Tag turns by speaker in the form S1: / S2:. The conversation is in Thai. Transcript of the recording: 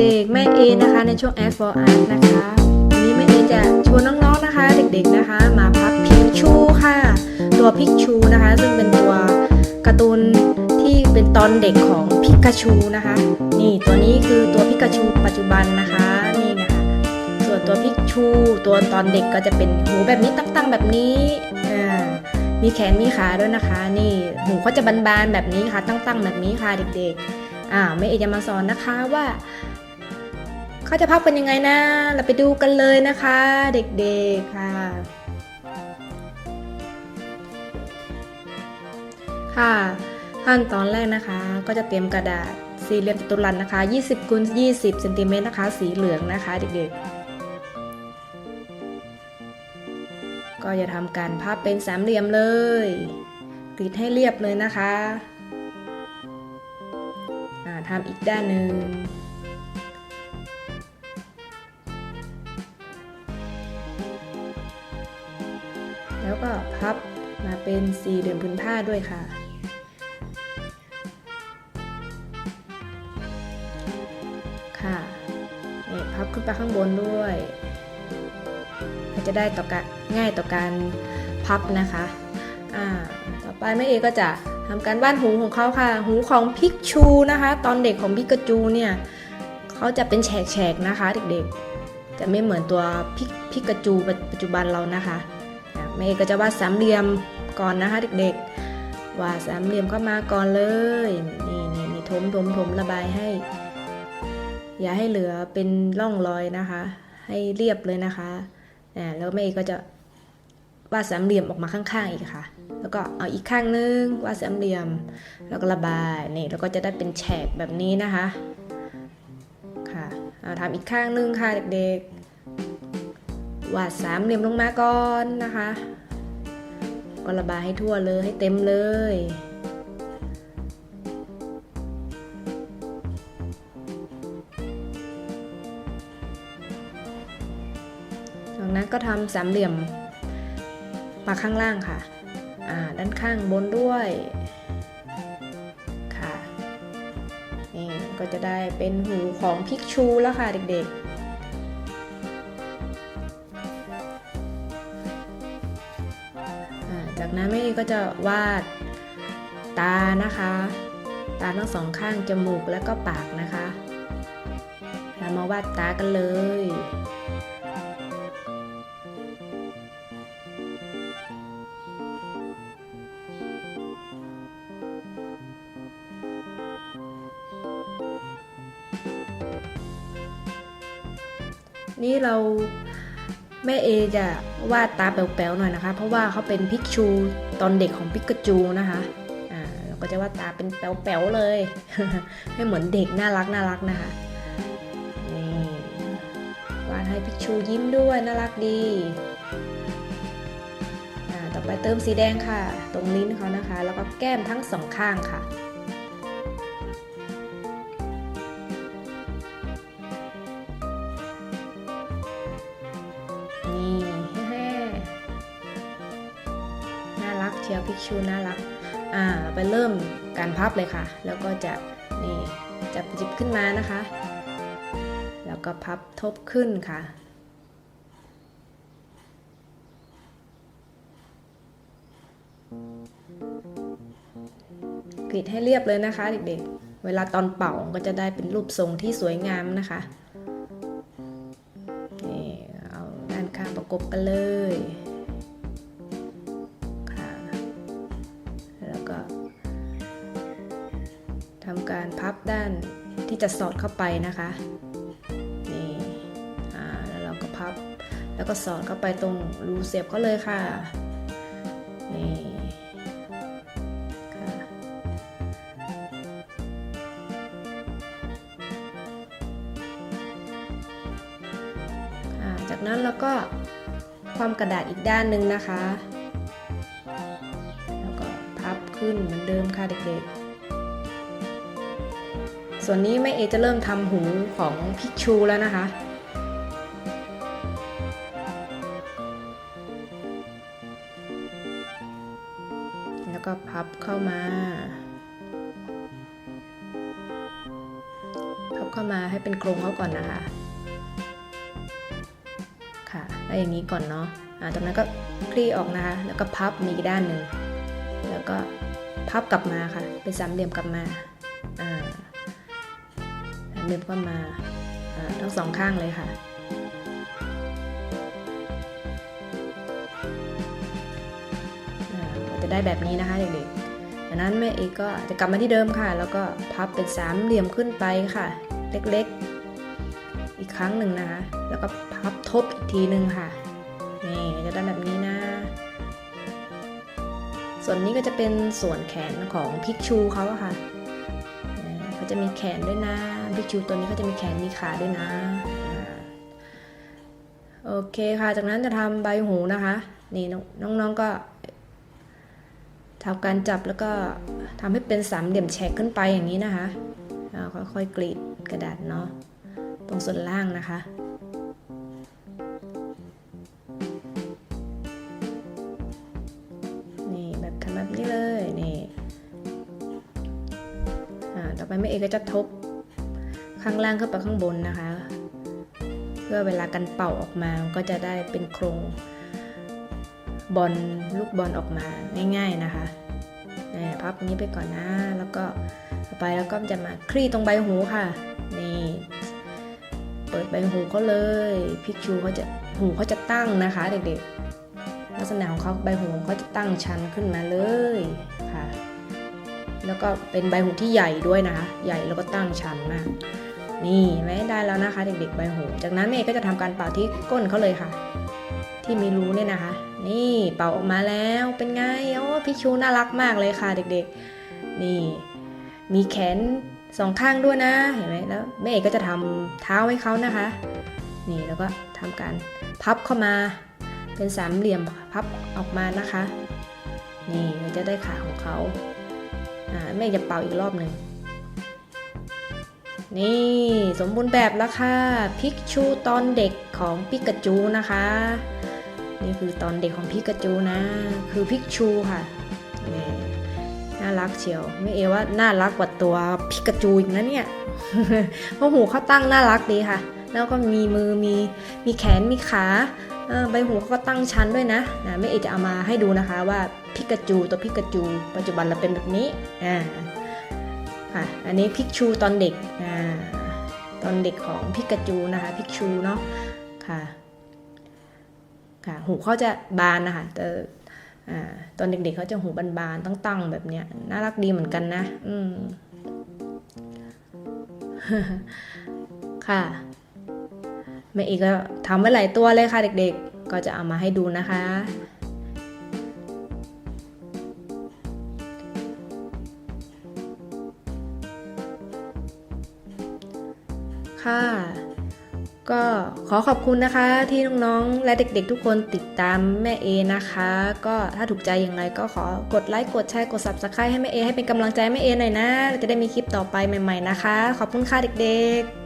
S1: เด็กๆ แม่เอนะคะในช่วง Ask for Art นะคะวันนี้แม่เอจะชวนน้องๆนะคะ เด็กๆนะคะ มาพับพิกชูค่ะ ตัวพิกชูนะคะ ซึ่งเป็นตัวการ์ตูนที่เป็นตอนเด็กของพิกาชูนะคะ นี่ตัวนี้คือตัวพิกาชูปัจจุบันนะคะนี่นะคะส่วนตัวพิกชูตัวตอนเด็กก็จะเป็นหูแบบนี้ตั้งๆแบบนี้อ่ามีแขนมีขาด้วยนะคะ นี่หูเขาจะบานๆแบบนี้ค่ะตั้งๆแบบนี้ค่ะเด็กๆอ่าแม่เอจะมาสอนนะคะว่า เขาจะพับกันยังไงนะ เราไปดูกันเลยนะคะ เด็กๆค่ะ ค่ะ ขั้นตอนแรกนะคะ ก็จะเตรียมกระดาษสี่เหลี่ยมจัตุรัสนะคะ 20คูณ20เซนติเมตรนะคะ สีเหลืองนะคะ เด็กๆ ก็จะทำการพับเป็นสามเหลี่ยมเลยกรีดให้เรียบเลยนะคะทำอีกด้านหนึ่ง เป็นสี่เหลี่ยมพื้นผ้าด้วยค่ะ ค่ะนี่พับขึ้นไปข้างบนด้วยก็จะได้ต่อการง่ายต่อการพับนะคะอ่าต่อไปแม่เอก็จะทำการบ้านหูของเขาค่ะ หูของพิกชูนะคะ ตอนเด็กของพิกาจูเนี่ยเขาจะเป็นแฉกๆนะคะเด็กๆ จะไม่เหมือนตัวพิกพิกาจูปัจจุบันเรานะคะแม่เอก็จะวาดสามเหลี่ยม ก่อนนะคะเด็กๆ วาดสามเหลี่ยมเข้ามาก่อนเลย นี่นี่นี่ทมทมทมระบายให้ อย่าให้เหลือเป็นร่องรอยนะคะ ให้เรียบเลยนะคะอ่าแล้วแม่ก็จะวาดสามเหลี่ยมออกมาข้างๆอีกค่ะ แล้วก็เอาอีกข้างนึงวาดสามเหลี่ยม แล้วก็ระบายนี่แล้วก็จะได้เป็นแฉกแบบนี้นะคะ ค่ะเอาทำอีกข้างนึงค่ะเด็กๆวาดสามเหลี่ยมลงมาก่อนนะคะ ก็ระบายให้ทั่วเลยให้เต็มเลย จากนั้นก็ทำสามเหลี่ยมมาข้างล่างค่ะ อ่า ด้านข้างบนด้วยค่ะ นี่ก็จะได้เป็นหูของพิกชูแล้วค่ะเด็กๆ นั้นแม่ก็จะวาดตานะคะ ตาทั้งสองข้างจมูกและก็ปากนะคะ เรามาวาดตากันเลยนี่เรา แม่เอจะวาดตาแป๋วๆหน่อยนะคะ เพราะว่าเขาเป็นพิกชูตอนเด็กของพิกาจูนะคะอ่าเราก็จะวาดตาเป็นแป๋วๆเลยให้เหมือนเด็กน่ารักน่ารักนะคะนี่วาดให้พิกชูยิ้มด้วยน่ารักดีอ่าต่อไปเติมสีแดงค่ะ ตรงลิ้นเขานะคะ แล้วก็แก้มทั้งสองข้างค่ะียวพิกชูน่ารัก อ่า ไปเริ่มการพับเลยค่ะ แล้วก็จะนี่จับจิบขึ้นมานะคะ แล้วก็พับทบขึ้นค่ะกรีดให้เรียบเลยนะคะเด็กๆ เวลาตอนเป่าก็จะได้เป็นรูปทรงที่สวยงามนะคะ นี่ เอาด้านข้างประกบกันเลย ด้านที่จะสอดเข้าไปนะคะนี่อ่าแล้วเราก็พับ แล้วก็สอดเข้าไปตรงรูเสียบเขาเลยค่ะนี่ค่ะอ่าจากนั้นเราก็ความกระดาษอีกด้านหนึ่งนะคะ แล้วก็พับขึ้นเหมือนเดิมค่ะเด็กๆ ส่วนนี้แม่เอจะเริ่มทำหูของพิกชูแล้วนะคะแล้วก็พับเข้ามา พับเข้ามาให้เป็นโครงเขาก่อนนะคะ ค่ะได้อย่างนี้ก่อนเนาะอ่าจากนั้นก็คลี่ออกนะคะ แล้วก็พับมีอีกด้านหนึ่ง แล้วก็พับกลับมาค่ะ เป็นสามเหลี่ยมกลับมา อ่า เลี่ยมกลับมาทั้งสองข้างเลยค่ะ จะได้แบบนี้นะคะเด็กๆจากนั้นแม่เอกก็จะกลับมาที่เดิมค่ะ แล้วก็พับเป็นสามเหลี่ยมขึ้นไปค่ะ เล็กๆ อีกครั้งหนึ่งนะคะ แล้วก็พับทบอีกทีหนึ่งค่ะ นี่จะได้แบบนี้นะส่วนนี้ก็จะเป็นส่วนแขนของพิกชูเขาอะค่ะเขาจะมีแขนด้วยนะ พิกชูตัวนี้เขาจะมีแขนมีขาด้วยนะ โอเคค่ะ จากนั้นจะทำใบหูนะคะ นี่น้องๆก็ทำการจับแล้วก็ทำให้เป็นสามเหลี่ยมแฉกขึ้นไปอย่างนี้นะคะ ค่อยๆกรีดกระดาษเนาะ ตรงส่วนล่างนะคะนี่แบบทำแบบนี้เลยนี่ต่อไปแม่เอกก็จะทบ ข้างล่างขึ้นไปข้างบนนะคะ เพื่อเวลากันเป่าออกมาก็จะได้เป็นโครงบอลลูกบอลออกมาง่าย ๆนะคะนี่พับนนี้ไปก่อนนะ แล้วก็ต่อไปแล้วก็จะมาคลี่ตรงใบหูค่ะนี่เปิดใบหูเขาเลยพิกชูเขาจะหูเขาจะตั้งนะคะเด็กๆลักษณะของเขาใบหูเขาจะตั้งชันขึ้นมาเลยค่ะ แล้วก็เป็นใบหูที่ใหญ่ด้วยนะคะ ใหญ่แล้วก็ตั้งชันมาก นี่ไม่ได้แล้วนะคะ เด็กๆใบหู จากนั้นเมย์ก็จะทำการเป่าที่ก้นเขาเลยค่ะ ที่มีรูเนี่ยนะคะ นี่เป่าออกมาแล้วเป็นไงโอ้พี่ชูน่ารักมากเลยค่ะ เด็กๆ นี่ มีแขนสองข้างด้วยนะเห็นไหมแล้วแม่เอกก็จะทำเท้าให้เขานะคะ นี่แล้วก็ทำการพับเข้ามาเป็นสามเหลี่ยมพับออกมานะคะ นี่เราจะได้ขาของเขาอ่าแม่จะเป่าอีกรอบหนึ่ง นี่สมบูรณ์แบบแล้วค่ะพิกชูตอนเด็กของปิกาจูนะคะ นี่คือตอนเด็กของพิกาจูนะ คือพิกชูค่ะนี่น่ารักเชียวไม่เอว่าน่ารักกว่าตัวพิกาจูอีกนะเนี่ยเพราะหูเขาตั้งน่ารักดีค่ะ แล้วก็มีมือมีมีแขนมีขาใบหูเขาก็ตั้งชั้นด้วยนะนะแม่เอจะเอามาให้ดูนะคะว่าพิกาจูตัวพิกาจู ปัจจุบันเราเป็นแบบนี้อ่า ค่ะอันนี้พิกชูตอนเด็กอ่าตอนเด็กของพิกาจูนะคะพิกชูเนาะค่ะค่ะหูเขาจะบานนะคะแต่ตอนเด็กๆเขาจะหูบานๆตั้งๆแบบเนี้ยน่ารักดีเหมือนกันนะ อืมค่ะแม่อีกก็ทำไว้หลายตัวเลยค่ะเด็กๆ ก็จะเอามาให้ดูนะคะ ก็ขอขอบคุณนะคะที่น้องๆ และเด็กๆ ทุกคนติดตามแม่เอนะคะ ก็ถ้าถูกใจอย่างไรก็ขอกดไลค์กดแชร์กด subscribe ให้แม่เอให้เป็นกำลังใจแม่เอหน่อยนะเราจะได้มีคลิปต่อไปใหม่ ๆนะคะ ขอบคุณค่ะเด็กๆ